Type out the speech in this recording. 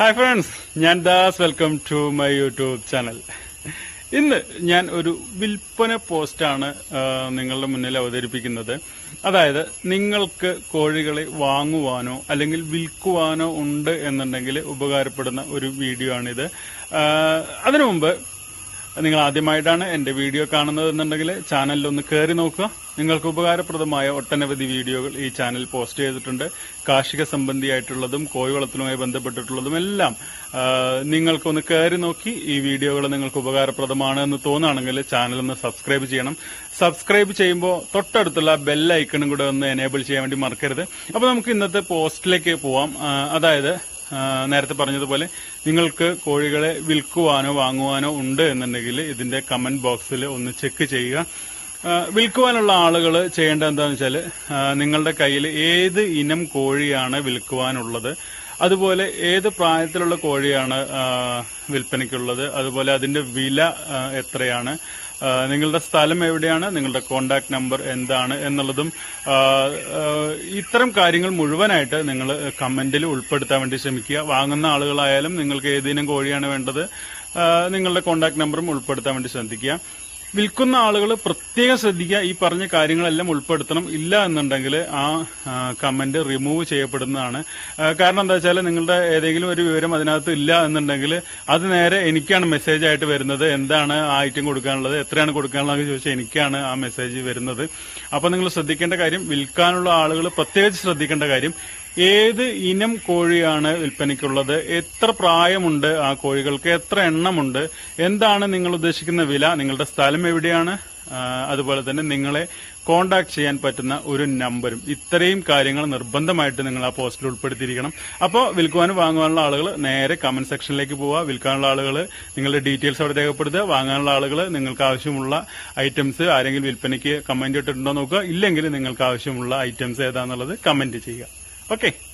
Hi friends ഞാൻ Das. Welcome to my YouTube channel ഇന്ന് ഞാൻ ഒരു വിൽപ്പന പോസ്റ്റാണ് നിങ്ങളുടെ മുന്നിൽ അവതരിപ്പിക്കുന്നത്. അതായത് നിങ്ങൾക്ക് കോഴികളെ വാങ്ങുവാനോ അല്ലെങ്കിൽ വിൽക്കുവാനോ ഉണ്ട് എന്നുണ്ടെങ്കിൽ ഉപകാരപ്പെടുന്ന ഒരു വീഡിയോ ആണിത്. അതിനു മുമ്പ് നിങ്ങൾ ആദ്യമായിട്ടാണ് എന്റെ വീഡിയോ കാണുന്നത് എന്നുണ്ടെങ്കിൽ ചാനലിൽ ഒന്ന് കയറി നോക്കുക. നിങ്ങൾക്ക് ഉപകാരപ്രദമായ ഒട്ടനവധി വീഡിയോകൾ ഈ ചാനൽ പോസ്റ്റ് ചെയ്തിട്ടുണ്ട്. കാർഷിക സംബന്ധിയായിട്ടുള്ളതും കോഴി വളർത്തലുമായി ബന്ധപ്പെട്ടിട്ടുള്ളതും എല്ലാം നിങ്ങൾക്കൊന്ന് കയറി നോക്കി ഈ വീഡിയോകൾ നിങ്ങൾക്ക് ഉപകാരപ്രദമാണ് എന്ന് തോന്നുകയാണെങ്കിൽ ചാനൽ ഒന്ന് സബ്സ്ക്രൈബ് ചെയ്യണം. സബ്സ്ക്രൈബ് ചെയ്യുമ്പോൾ തൊട്ടടുത്തുള്ള ബെൽ ഐക്കണും കൂടെ ഒന്ന് എനേബിൾ ചെയ്യാൻ വേണ്ടി മറക്കരുത്. അപ്പോൾ നമുക്ക് ഇന്നത്തെ പോസ്റ്റിലേക്ക് പോവാം. അതായത് നേരത്തെ പറഞ്ഞതുപോലെ നിങ്ങൾക്ക് കോഴികളെ വിൽക്കുവാനോ വാങ്ങുവാനോ ഉണ്ട് എന്നുണ്ടെങ്കിൽ ഇതിന്റെ കമന്റ് ബോക്സിൽ ഒന്ന് ചെക്ക് ചെയ്യുക. വിൽക്കുവാനുള്ള ആളുകൾ ചെയ്യേണ്ടത് എന്താണെന്ന് വെച്ചാൽ നിങ്ങളുടെ കയ്യിൽ ഏത് ഇനം കോഴിയാണ് വിൽക്കുവാനുള്ളത്? അതുപോലെ ഏത് പ്രായത്തിലുള്ള കോഴിയാണ് വിൽപ്പനയ്ക്കുള്ളത്? അതുപോലെ അതിന്റെ വില എത്രയാണ്? നിങ്ങളുടെ സ്ഥലം എവിടെയാണ്? നിങ്ങളുടെ കോണ്ടാക്ട് നമ്പർ എന്താണ് എന്നുള്ളതും ഇത്തരം കാര്യങ്ങൾ മുഴുവനായിട്ട് നിങ്ങൾ കമന്റിൽ ഉൾപ്പെടുത്താൻ വേണ്ടി ശ്രമിക്കുക. വാങ്ങുന്ന ആളുകളായാലും നിങ്ങൾക്ക് ഏതിനും കോഴിയാണ് വേണ്ടത് നിങ്ങളുടെ കോണ്ടാക്ട് നമ്പറും ഉൾപ്പെടുത്താൻ വേണ്ടി ശ്രദ്ധിക്കുക. വിൽക്കുന്ന ആളുകൾ പ്രത്യേകം ശ്രദ്ധിക്കുക ഈ പറഞ്ഞ കാര്യങ്ങളെല്ലാം ഉൾപ്പെടുത്തണം. ഇല്ല എന്നുണ്ടെങ്കിൽ ആ കമന്റ് റിമൂവ് ചെയ്യപ്പെടുന്നതാണ്. കാരണം എന്താ വെച്ചാൽ നിങ്ങളുടെ ഏതെങ്കിലും ഒരു വിവരം അതിനകത്ത് ഇല്ല എന്നുണ്ടെങ്കിൽ അത് നേരെ എനിക്കാണ് മെസ്സേജ് ആയിട്ട് വരുന്നത്. എന്താണ് ആ ഐറ്റം കൊടുക്കാനുള്ളത്? എത്രയാണ് കൊടുക്കാനുള്ളത് ചോദിച്ചാൽ എനിക്കാണ് ആ മെസ്സേജ് വരുന്നത്. അപ്പൊ നിങ്ങൾ ശ്രദ്ധിക്കേണ്ട കാര്യം വിൽക്കാനുള്ള ആളുകൾ പ്രത്യേകിച്ച് ശ്രദ്ധിക്കേണ്ട കാര്യം ഏത് ഇനം കോഴിയാണ് വിൽപ്പനയ്ക്കുള്ളത്? എത്ര പ്രായമുണ്ട് ആ കോഴികൾക്ക്? എത്ര എണ്ണമുണ്ട്? എന്താണ് നിങ്ങൾ ഉദ്ദേശിക്കുന്ന വില? നിങ്ങളുടെ സ്ഥലം എവിടെയാണ്? അതുപോലെ തന്നെ നിങ്ങളെ കോണ്ടാക്ട് ചെയ്യാൻ പറ്റുന്ന ഒരു നമ്പരും. ഇത്രയും കാര്യങ്ങൾ നിർബന്ധമായിട്ട് നിങ്ങൾ ആ പോസ്റ്റിൽ ഉൾപ്പെടുത്തിയിരിക്കണം. അപ്പോൾ വിൽക്കുവാനും വാങ്ങുവാനുള്ള ആളുകൾ നേരെ കമന്റ് സെക്ഷനിലേക്ക് പോവുക. വിൽക്കാനുള്ള ആളുകൾ നിങ്ങളുടെ ഡീറ്റെയിൽസ് അവിടെ രേഖപ്പെടുത്തുക. വാങ്ങാനുള്ള ആളുകൾ നിങ്ങൾക്ക് ആവശ്യമുള്ള ഐറ്റംസ് ആരെങ്കിലും വിൽപ്പനയ്ക്ക് കമന്റ് ഇട്ടിട്ടുണ്ടോ നോക്കുക. ഇല്ലെങ്കിൽ നിങ്ങൾക്ക് ആവശ്യമുള്ള ഐറ്റംസ് ഏതാണെന്നുള്ളത് കമന്റ് ചെയ്യുക. Okay.